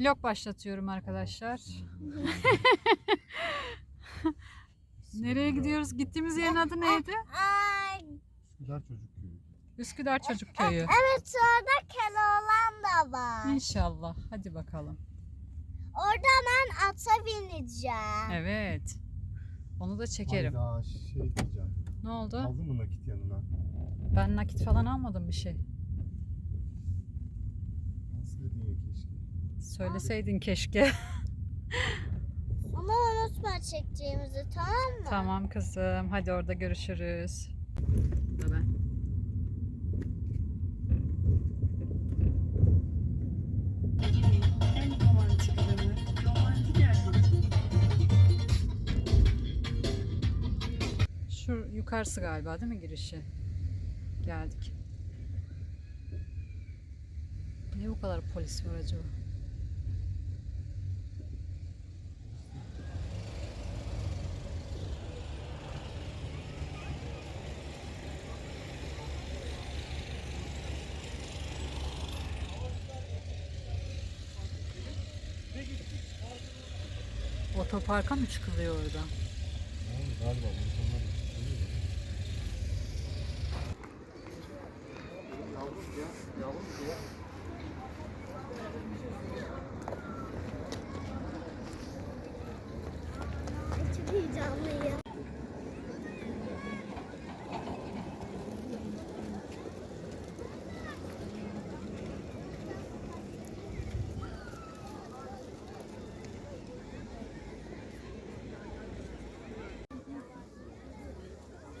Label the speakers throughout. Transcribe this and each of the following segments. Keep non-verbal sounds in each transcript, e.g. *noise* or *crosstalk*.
Speaker 1: Vlog başlatıyorum arkadaşlar. *laughs* Nereye gidiyoruz? Gittiğimiz yerin adı neydi?
Speaker 2: Üsküdar Çocuk Köyü.
Speaker 1: Üsküdar Çocuk Köyü.
Speaker 3: evet sonra Keloğlan da var.
Speaker 1: İnşallah. Hadi bakalım.
Speaker 3: Orada ben ata bineceğim.
Speaker 1: Evet. Onu da çekerim.
Speaker 2: Hayda şey diyeceğim.
Speaker 1: Ne oldu?
Speaker 2: Aldın mı nakit yanına?
Speaker 1: Ben nakit falan almadım bir şey.
Speaker 2: Alsaydın ya keşke.
Speaker 1: Söyleseydin keşke. *laughs*
Speaker 3: Ama unutma çekeceğimizi tamam mı?
Speaker 1: tamam kızım. Hadi orada görüşürüz. Bu da ben. Şu yukarısı galiba değil mi girişi? Geldik. Niye bu kadar polis var acaba? Otoparka mı çıkılıyor orada?
Speaker 2: Oğlum galiba insanlar
Speaker 3: Çok heyecanlıyım.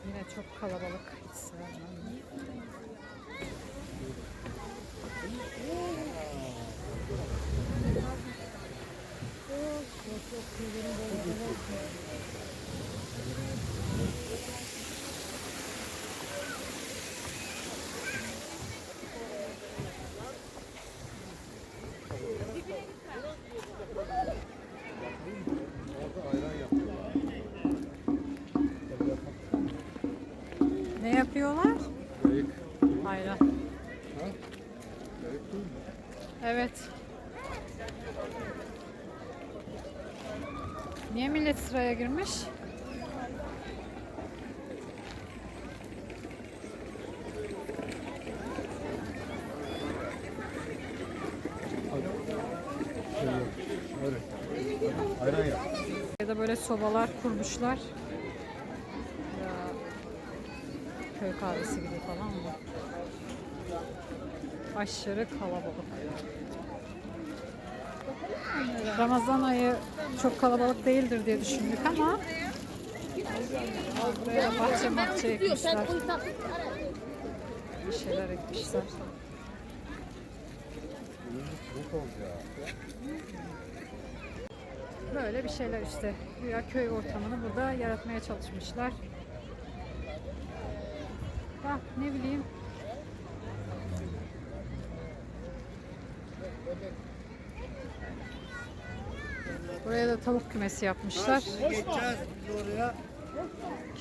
Speaker 1: Yine çok kalabalık. Hiç sevmem.
Speaker 2: Orada ayran yapıyorlar.
Speaker 1: Ne yapıyorlar?
Speaker 2: Kayık.
Speaker 1: Ayran.
Speaker 2: Ha? Kayık değil mi?
Speaker 1: Evet. Niye millet sıraya girmiş?
Speaker 2: Şey.
Speaker 1: Ya da böyle sobalar kurmuşlar. Ya, köy kahvesi gibi falan mı? Aşırı kalabalık. Ramazan ayı çok kalabalık değildir diye düşündük ama buraya bahçe bahçe ekmişler. Bir şeyler ekmişler. Böyle bir şeyler işte. Güya köy ortamını burada yaratmaya çalışmışlar. Bak ne bileyim. Buraya da tavuk kümesi yapmışlar.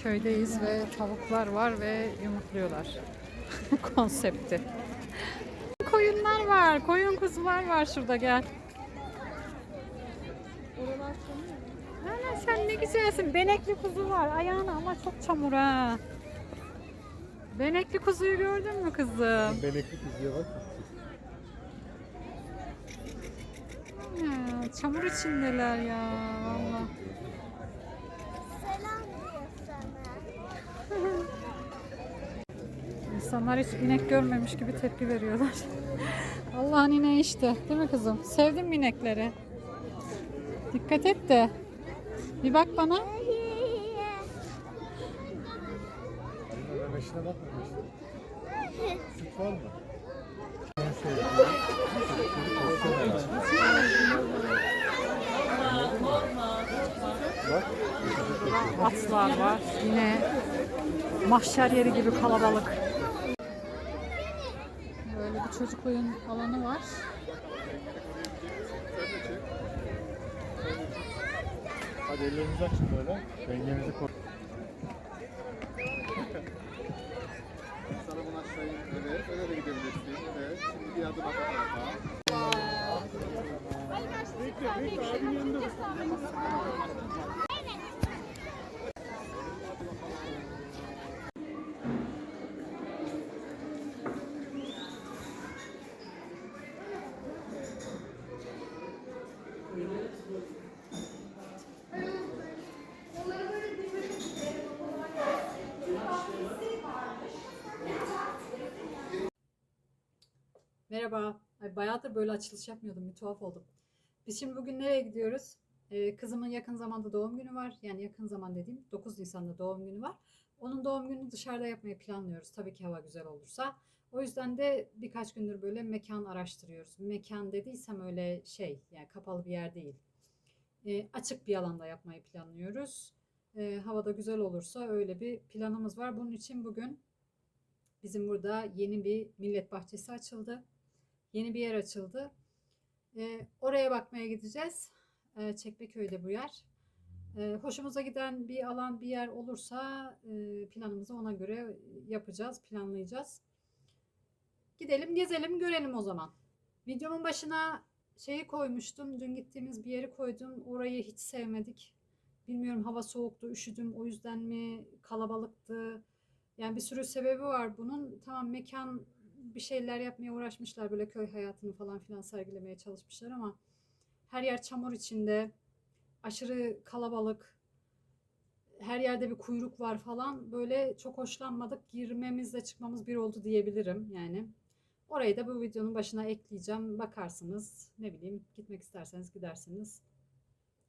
Speaker 1: Köydeyiz ve tavuklar var ve yumurtluyorlar. *laughs* Konsepti. Koyunlar var. Koyun kuzular var şurada gel. Ana sen ne güzelsin. Benekli kuzu var. Ayağına ama çok çamur ha. Benekli kuzuyu gördün mü kızım?
Speaker 2: Benekli kızıya bak.
Speaker 1: Ya, çamur içindeler ya. Valla.
Speaker 3: Selam diyor sana.
Speaker 1: İnsanlar hiç inek görmemiş gibi tepki veriyorlar. *laughs* Allah'ın ineği işte. Değil mi kızım? Sevdin mi inekleri? Dikkat et de. Bir bak bana.
Speaker 2: Ayran memeşine bak memeşine. Süt var mı?
Speaker 1: Atlar var. Yine mahşer yeri gibi kalabalık. Böyle bir çocuk oyun alanı var.
Speaker 2: Hadi ellerinizi açın böyle. Dengenizi koruyun.
Speaker 4: Sana bunu aşağıya evet, öyle de gidebilirsin. Evet, şimdi bir adım at o tarafa.
Speaker 1: Merhaba. Ay, bayağıdır böyle açılış yapmıyordum. Bir tuhaf oldum. Biz şimdi bugün nereye gidiyoruz? Ee, kızımın yakın zamanda doğum günü var. Yani yakın zaman dediğim 9 Nisan'da doğum günü var. Onun doğum gününü dışarıda yapmayı planlıyoruz. Tabii ki hava güzel olursa. O yüzden de birkaç gündür böyle mekan araştırıyoruz. Mekan dediysem öyle şey yani kapalı bir yer değil. Ee, açık bir alanda yapmayı planlıyoruz. Ee, havada güzel olursa öyle bir planımız var. Bunun için bugün bizim burada yeni bir millet bahçesi açıldı. Yeni bir yer açıldı. Ee, oraya bakmaya gideceğiz. Ee, Çekmeköy'de bu yer. Ee, hoşumuza giden bir alan, bir yer olursa e, planımızı ona göre yapacağız, planlayacağız. Gidelim, gezelim, görelim o zaman. Videomun başına şeyi koymuştum. Dün gittiğimiz bir yeri koydum. Orayı hiç sevmedik. Bilmiyorum hava soğuktu, üşüdüm. O yüzden mi kalabalıktı. Yani bir sürü sebebi var bunun. Tamam mekan bir şeyler yapmaya uğraşmışlar. Böyle köy hayatını falan filan sergilemeye çalışmışlar ama her yer çamur içinde. Aşırı kalabalık. Her yerde bir kuyruk var falan. Böyle çok hoşlanmadık. Girmemizle çıkmamız bir oldu diyebilirim yani. Orayı da bu videonun başına ekleyeceğim. Bakarsınız. Ne bileyim gitmek isterseniz gidersiniz.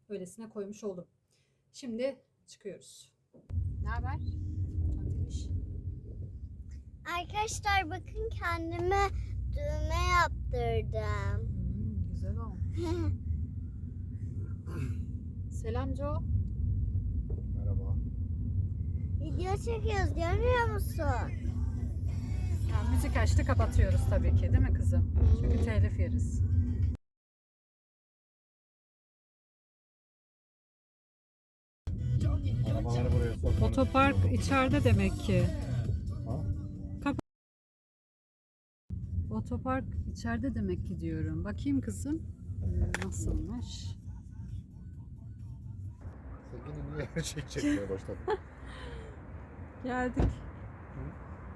Speaker 1: Öylesine koymuş oldum. Şimdi çıkıyoruz. Ne haber?
Speaker 3: Arkadaşlar bakın kendime düğme yaptırdım.
Speaker 1: Hmm, güzel olmuş. *laughs* Selam Joe.
Speaker 2: Merhaba.
Speaker 3: Video çekiyoruz görmüyor musun?
Speaker 1: Ya, müzik açtı kapatıyoruz tabii ki değil mi kızım? Çünkü telif yeriz. Otopark içeride demek ki. Otopark içeride demek ki diyorum. Bakayım kızım. Ee, Nasılmış?
Speaker 2: Yine niye her şey çekmeye başladın? *laughs*
Speaker 1: Geldik.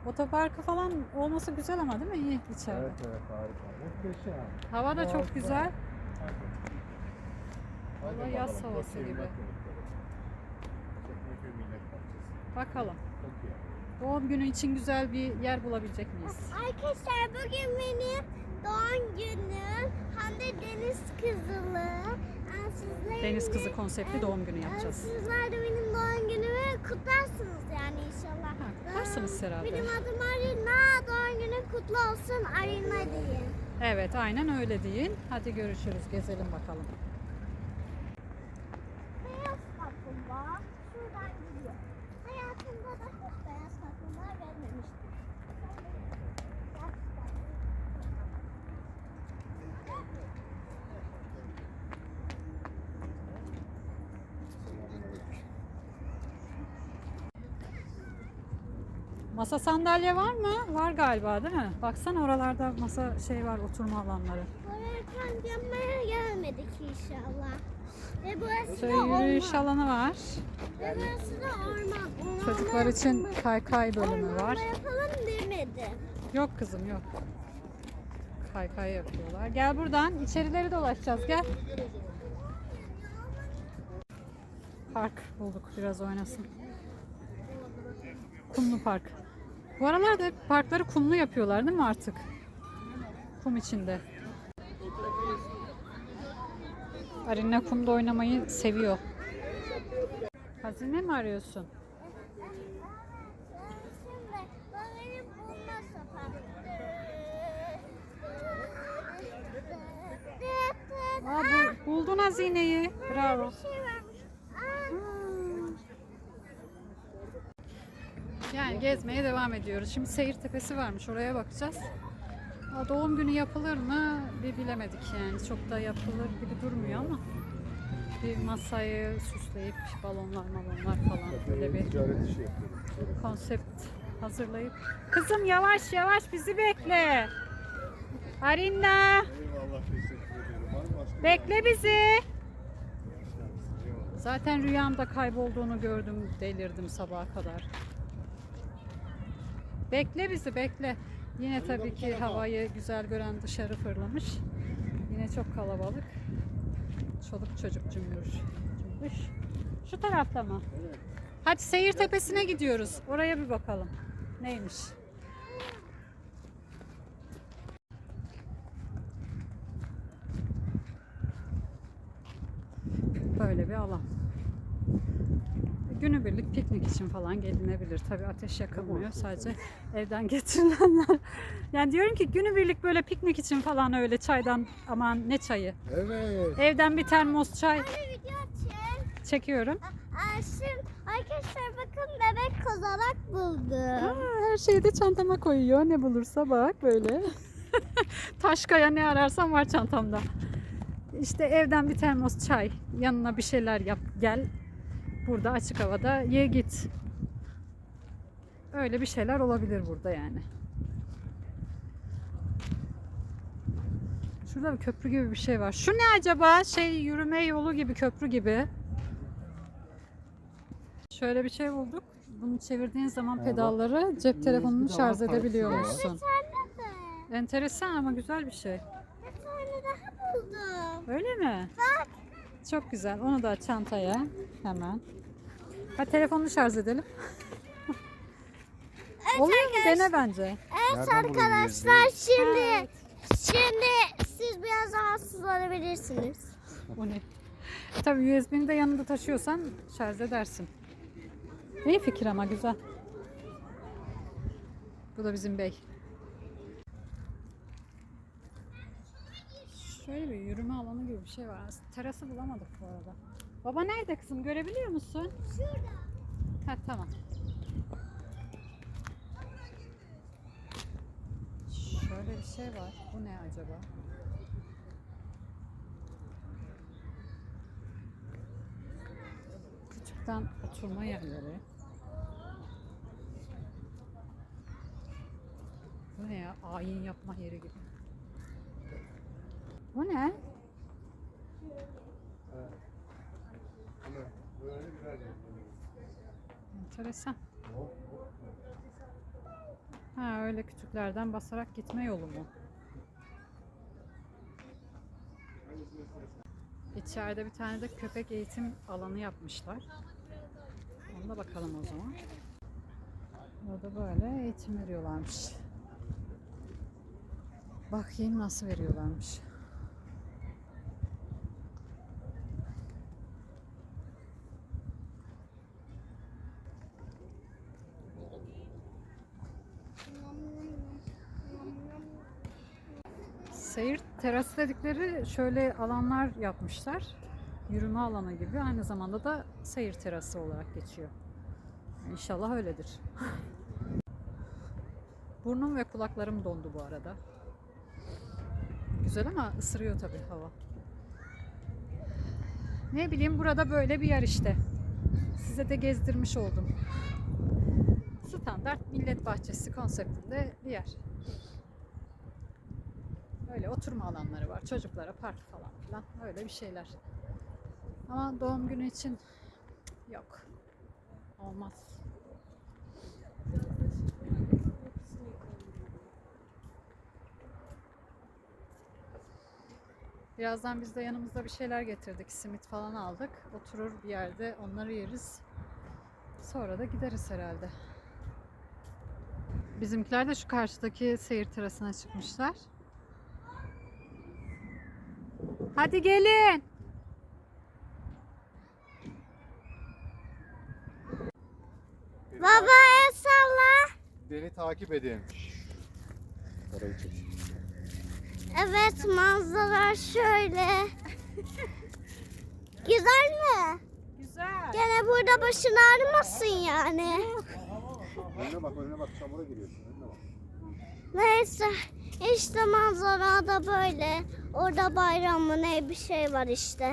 Speaker 1: Otoparkı falan olması güzel ama değil mi? İyi içeride.
Speaker 2: evet evet harika. Muhteşem.
Speaker 1: Hava da çok güzel. Vallahi yaz havası gibi. Bakalım. Doğum günü için güzel bir yer bulabilecek miyiz?
Speaker 3: Arkadaşlar bugün benim doğum günüm. Hem de deniz kızılı. Yani sizler
Speaker 1: Deniz
Speaker 3: de-
Speaker 1: kızı konseptli doğum günü
Speaker 3: Yani
Speaker 1: yapacağız.
Speaker 3: Sizler de benim doğum günümü kutlarsınız yani inşallah.
Speaker 1: Ha, kutlarsınız
Speaker 3: Ee,
Speaker 1: herhalde.
Speaker 3: Benim adım Arina. Doğum günün kutlu olsun Arina deyin.
Speaker 1: Evet aynen öyle deyin. Hadi görüşürüz. Gezelim bakalım. Masa sandalye var mı? Var galiba değil mi? Baksana oralarda masa şey var oturma alanları.
Speaker 3: Buraya kamp yapmaya gelmedik inşallah. Ve burası
Speaker 1: Şöyle
Speaker 3: da
Speaker 1: yürüyüş
Speaker 3: orman.
Speaker 1: alanı var.
Speaker 3: Ve burası da orman. Ormanda
Speaker 1: Çocuklar için kaykay bölümü
Speaker 3: ormanda
Speaker 1: var.
Speaker 3: yapalım demedi.
Speaker 1: Yok kızım yok. Kaykay yapıyorlar. Gel buradan içerileri dolaşacağız gel. Park bulduk biraz oynasın. Kumlu park. Bu aralarda hep parkları kumlu yapıyorlar değil mi artık? Kum içinde. Arina kumda oynamayı seviyor. Hazine mi arıyorsun? Aa, bu- buldun hazineyi. Bravo.
Speaker 3: Bir şey varmış. Aa,
Speaker 1: Yani gezmeye devam ediyoruz. Şimdi seyir tepesi varmış. Oraya bakacağız. Doğum günü yapılır mı? Bir bilemedik yani. Çok da yapılır gibi durmuyor ama. Bir masayı süsleyip balonlar malonlar falan böyle bir konsept hazırlayıp. Kızım yavaş yavaş bizi bekle.
Speaker 2: Başka
Speaker 1: Bekle bizi. Zaten rüyamda kaybolduğunu gördüm, delirdim sabaha kadar. Bekle bizi, bekle. Yine tabii ki havayı güzel gören dışarı fırlamış. Yine çok kalabalık. Çoluk çocuk cümbür. Cümbüş. Şu tarafta mı? Hadi seyir tepesine gidiyoruz. Oraya bir bakalım. Neymiş? Böyle bir alan. Günübirlik piknik için falan gelinebilir. Tabii ateş yakılmıyor. Sadece *laughs* evden getirilenler. Yani diyorum ki günübirlik böyle piknik için falan öyle çaydan aman ne çayı.
Speaker 2: Evet.
Speaker 1: Evden bir termos çay
Speaker 3: Anne video çek.
Speaker 1: çekiyorum.
Speaker 3: Aa, şimdi arkadaşlar bakın bebek kozalak buldu.
Speaker 1: Aa, her şeyi de çantama koyuyor. Ne bulursa bak böyle. *laughs* Taş kaya ne ararsan var çantamda. İşte evden bir termos çay. Yanına bir şeyler yap. Gel. Burada açık havada ye git. Öyle bir şeyler olabilir burada yani. Şurada bir köprü gibi bir şey var. Şu ne acaba? Şey yürüme yolu gibi köprü gibi. Şöyle bir şey bulduk. Bunu çevirdiğin zaman
Speaker 2: bak.
Speaker 1: pedalları cep telefonunu şarj edebiliyor musun? Enteresan ama güzel bir şey.
Speaker 3: Bir tane daha buldum.
Speaker 1: Öyle mi? Çok güzel. Onu da çantaya hemen. Ha telefonunu şarj edelim. Oluyor mu? Dene bence.
Speaker 3: Evet
Speaker 2: Nereden
Speaker 3: arkadaşlar şimdi
Speaker 1: Evet.
Speaker 3: şimdi siz biraz rahatsız olabilirsiniz.
Speaker 1: O ne? Tabii USB'ni de yanında taşıyorsan şarj edersin. İyi fikir ama güzel. Bu da bizim bey. Şöyle bir yürüme alanı gibi bir şey var. Aslında Terası bulamadık bu arada. Baba nerede kızım? Görebiliyor musun?
Speaker 3: Şurada.
Speaker 1: Ha tamam. Şöyle bir şey var. Bu ne acaba? Küçükten oturma yerleri. Bu ne ya? Ayin yapma yeri gibi. Bu ne? Enteresan. Ha öyle küçüklerden basarak gitme yolu mu? İçeride bir tane de köpek eğitim alanı yapmışlar. Ona bakalım o zaman. Orada böyle eğitim veriyorlarmış. Bakayım nasıl veriyorlarmış. Terası dedikleri şöyle alanlar yapmışlar. Yürüme alanı gibi. Aynı zamanda da seyir terası olarak geçiyor. İnşallah öyledir. *laughs* Burnum ve kulaklarım dondu bu arada. Güzel ama ısırıyor tabii hava. Ne bileyim burada böyle bir yer işte. Size de gezdirmiş oldum. Standart millet bahçesi konseptinde bir yer. Öyle oturma alanları var. Çocuklara park falan filan. Öyle bir şeyler. Ama doğum günü için yok. Olmaz. Birazdan biz de yanımızda bir şeyler getirdik. Simit falan aldık. Oturur bir yerde onları yeriz. Sonra da gideriz herhalde. Bizimkiler de şu karşıdaki seyir terasına çıkmışlar. Hadi gelin.
Speaker 3: Baba el salla.
Speaker 2: Beni takip edin. Çek.
Speaker 3: Evet manzara şöyle. Güzel mi?
Speaker 1: Güzel.
Speaker 3: Gene burada başın ağrımasın yani.
Speaker 2: Önüne bak önüne bak çamura giriyorsun. Önüne bak.
Speaker 3: Neyse işte manzara da böyle. Orada bayram mı ne bir şey var işte.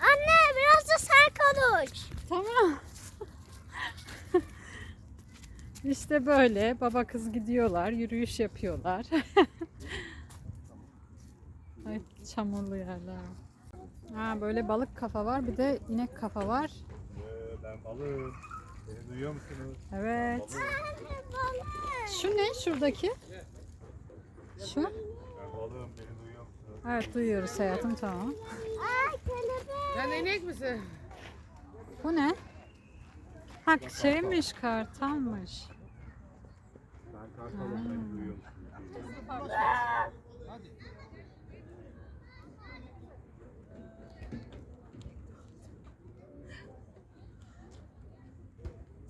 Speaker 3: Anne biraz da sen konuş.
Speaker 1: Tamam. *laughs* işte böyle baba kız gidiyorlar, yürüyüş yapıyorlar. *laughs* Ay, Çamurlu yerler. Ha böyle balık kafa var bir de inek kafa var.
Speaker 2: Ee, ben balığım. Beni duyuyor musunuz?
Speaker 1: Evet.
Speaker 2: Balığım.
Speaker 1: Şu ne şuradaki? Şu?
Speaker 2: Ben balığım. Beni duyuyor musunuz?
Speaker 1: Evet duyuyoruz hayatım tamam.
Speaker 3: Aa kelebek.
Speaker 4: Sen inek misin?
Speaker 1: Bu ne? Ha şeymiş kartalmış.
Speaker 2: Ben kartalım. Beni duyuyor musunuz?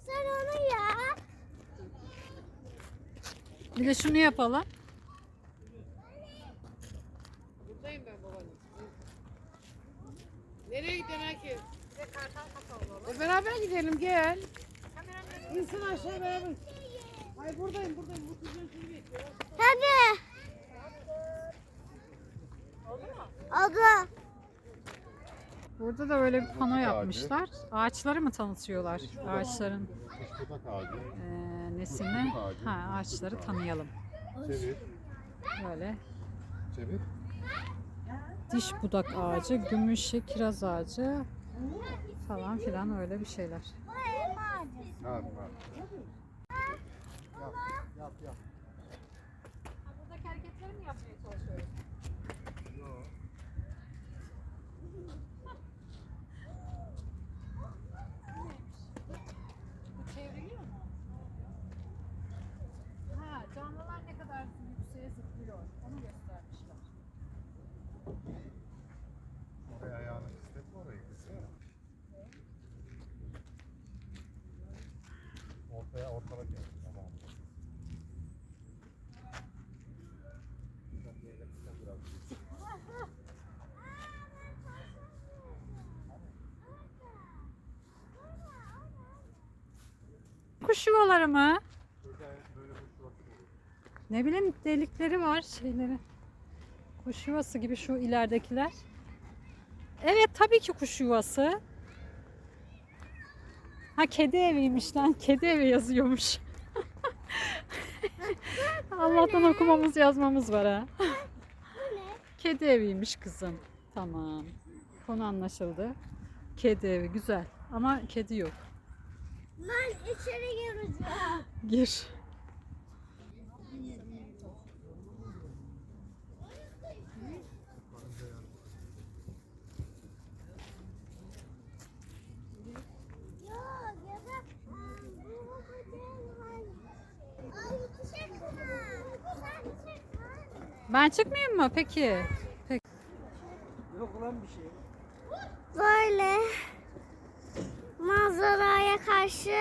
Speaker 3: Sen onu ya.
Speaker 1: Bir de şunu yapalım.
Speaker 4: Buradayım ben babanın. Nereye gidiyorsun herkes? E beraber gidelim gel. İnsin aşağı beraber. Ay buradayım buradayım. Bu kızın şimdi bekliyor.
Speaker 3: Hadi. Oldu.
Speaker 1: Burada da böyle bir pano yapmışlar. Ağaçları mı tanıtıyorlar? Ağaçların eee nesini? Ha ağaçları tanıyalım.
Speaker 2: Çevir.
Speaker 1: Böyle
Speaker 2: Çevir.
Speaker 1: diş budak ağacı, gümüşe kiraz ağacı falan filan öyle bir şeyler.
Speaker 2: Ha, ha. Yap, yap, yap.
Speaker 1: Buradaki hareketleri mi yapmaya çalışıyoruz? Bu çevriliyor mu? Ha, canlılar ne kadar yükseğe zıplıyor. Onu göstermişler.
Speaker 2: Oraya ayağını pisletme orayı kızım. Ortaya ortalık yap. Tamam. Çok böyle kısa biraz.
Speaker 1: Kuş yuvaları mı? Ne bileyim delikleri var şeyleri. Kuş yuvası gibi şu ileridekiler. Evet tabii ki kuş yuvası. Ha kedi eviymiş lan. Kedi evi yazıyormuş. *laughs* Allah'tan okumamız yazmamız var ha. Kedi eviymiş kızım. Tamam. Konu anlaşıldı. Kedi evi güzel. Ama kedi yok.
Speaker 3: Ben içeri gireceğim.
Speaker 1: Gir.
Speaker 3: Yok ya da bu Ay çıkma. Sen çıkma.
Speaker 1: Ben çıkmayayım mı peki? Peki.
Speaker 3: Böyle manzaraya karşı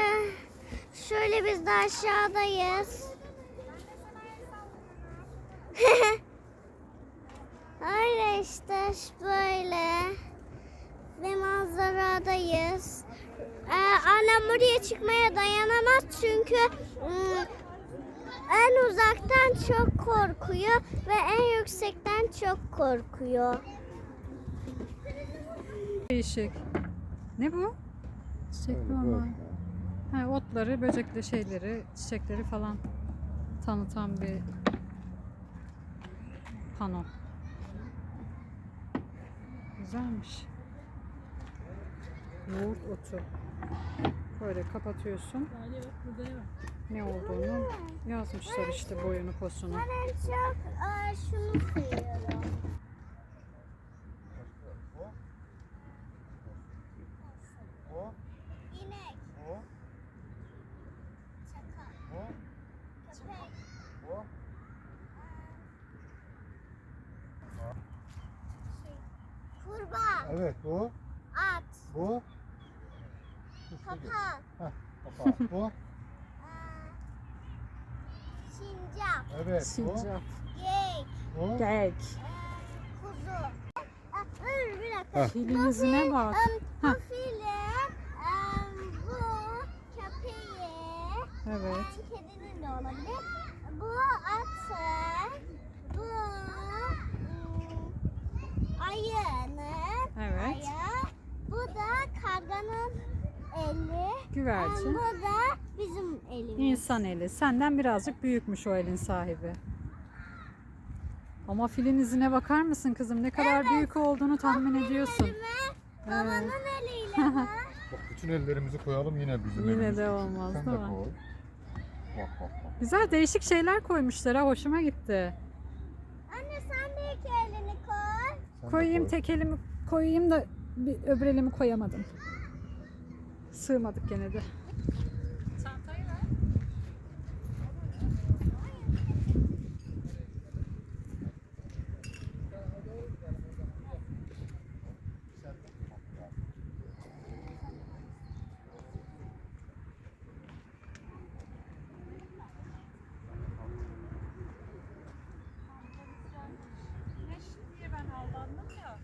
Speaker 3: şöyle biz de aşağıdayız. Öyle işte böyle ve manzaradayız. Ee, annem buraya çıkmaya dayanamaz çünkü ım, en uzaktan çok korkuyor ve en yüksekten çok korkuyor.
Speaker 1: Değişik. Ne bu? Çiçek normal. Ha, otları, böcekli şeyleri, çiçekleri falan tanıtan bir pano. Güzelmiş. Yoğurt otu. Böyle kapatıyorsun. Ne olduğunu yazmışlar işte boyunu posunu.
Speaker 3: Ben en çok e, şunu seviyorum.
Speaker 2: O, o,
Speaker 3: İnek,
Speaker 2: o,
Speaker 3: çakal,
Speaker 2: o,
Speaker 3: köpek,
Speaker 2: o.
Speaker 3: şey, kurbağa,
Speaker 2: Evet bu,
Speaker 3: at,
Speaker 2: bu.
Speaker 3: papağan,
Speaker 2: Kapat. Bu.
Speaker 3: Sincap,
Speaker 2: Evet bu.
Speaker 1: Sincap.
Speaker 3: geyik,
Speaker 2: Bu.
Speaker 1: Geyik.
Speaker 3: e, kuzu. E, dur bir dakika.
Speaker 1: Filin izine bak.
Speaker 3: Em, bu
Speaker 1: Heh.
Speaker 3: fili, em, bu köpeği,
Speaker 1: Evet.
Speaker 3: kedinin de olabilir. Bu atı, bu ım, ayının,
Speaker 1: Evet.
Speaker 3: ayağı, bu da karganın eli,
Speaker 1: Güvercin.
Speaker 3: em, bu da bizim elimiz.
Speaker 1: İnsan eli. Senden birazcık büyükmüş o elin sahibi. Ama filin izine bakar mısın kızım? Ne kadar büyük olduğunu tahmin ediyorsun.
Speaker 3: Babanın
Speaker 1: Evet.
Speaker 3: eliyle. *laughs*
Speaker 2: Bak bütün ellerimizi koyalım yine bizim
Speaker 1: Yine de olmaz,
Speaker 2: Sen
Speaker 1: değil
Speaker 2: de
Speaker 1: mi?
Speaker 2: koy. Bak bak bak.
Speaker 1: Güzel değişik şeyler koymuşlar ha. Hoşuma gitti.
Speaker 3: Anne sen de iki elini koy.
Speaker 2: Sen
Speaker 1: Koyayım
Speaker 2: koy.
Speaker 1: tek elimi koyayım da bir öbür elimi koyamadım. Sığmadık gene de. Çantayı ver. diye ben aldandım ya.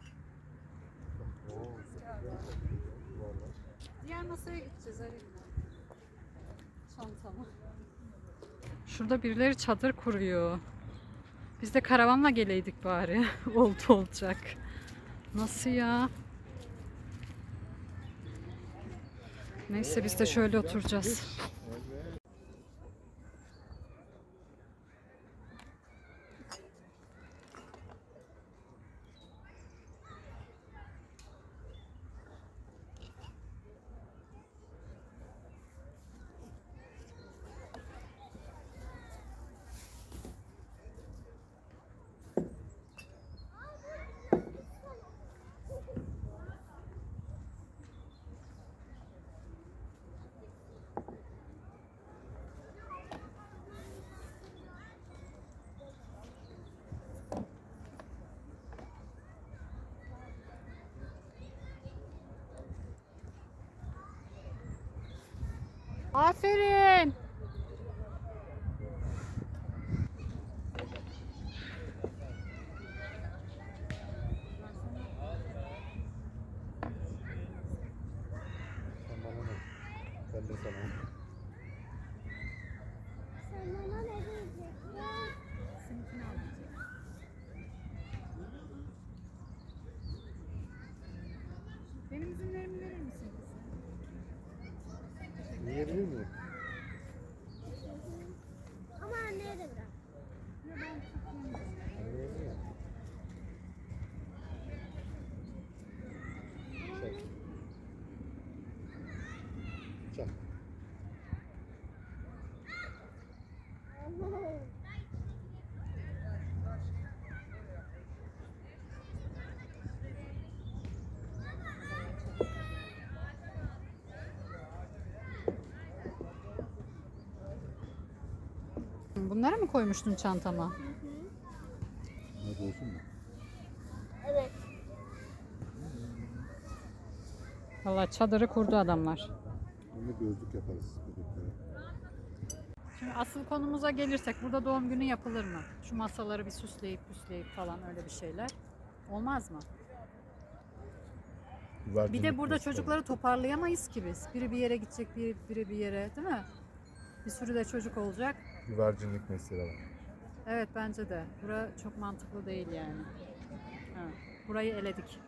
Speaker 1: Diğer masaya gideceğiz Ali. Çantamı. Şurada birileri çadır kuruyor. Biz de karavanla geleydik bari. *laughs* Oldu olacak. Nasıl ya? Neyse biz de şöyle oturacağız. Aferin.
Speaker 2: Sen bana ne? Ben de sana.
Speaker 3: Sen bana ne diyeceksin?
Speaker 1: Benim üzümlerimi verir misin?
Speaker 2: Yiyebilir miyim?
Speaker 3: Ama anneye de bırak.
Speaker 2: Yiyebilir miyim? Çek. Çek.
Speaker 1: Bunları mı koymuştun çantama?
Speaker 2: Ne diyorsun mu?
Speaker 3: Evet.
Speaker 1: Valla çadırı kurdu adamlar.
Speaker 2: Onu gözlük yaparız bebeklere.
Speaker 1: Şimdi asıl konumuza gelirsek burada doğum günü yapılır mı? Şu masaları bir süsleyip püsleyip falan öyle bir şeyler. Olmaz mı? Bir de burada çocukları toparlayamayız ki biz. Biri bir yere gidecek, biri, biri bir yere değil mi? Bir sürü de çocuk olacak.
Speaker 2: Güvercinlik mesela var.
Speaker 1: Evet bence de. Bura çok mantıklı değil yani. Evet. Burayı eledik.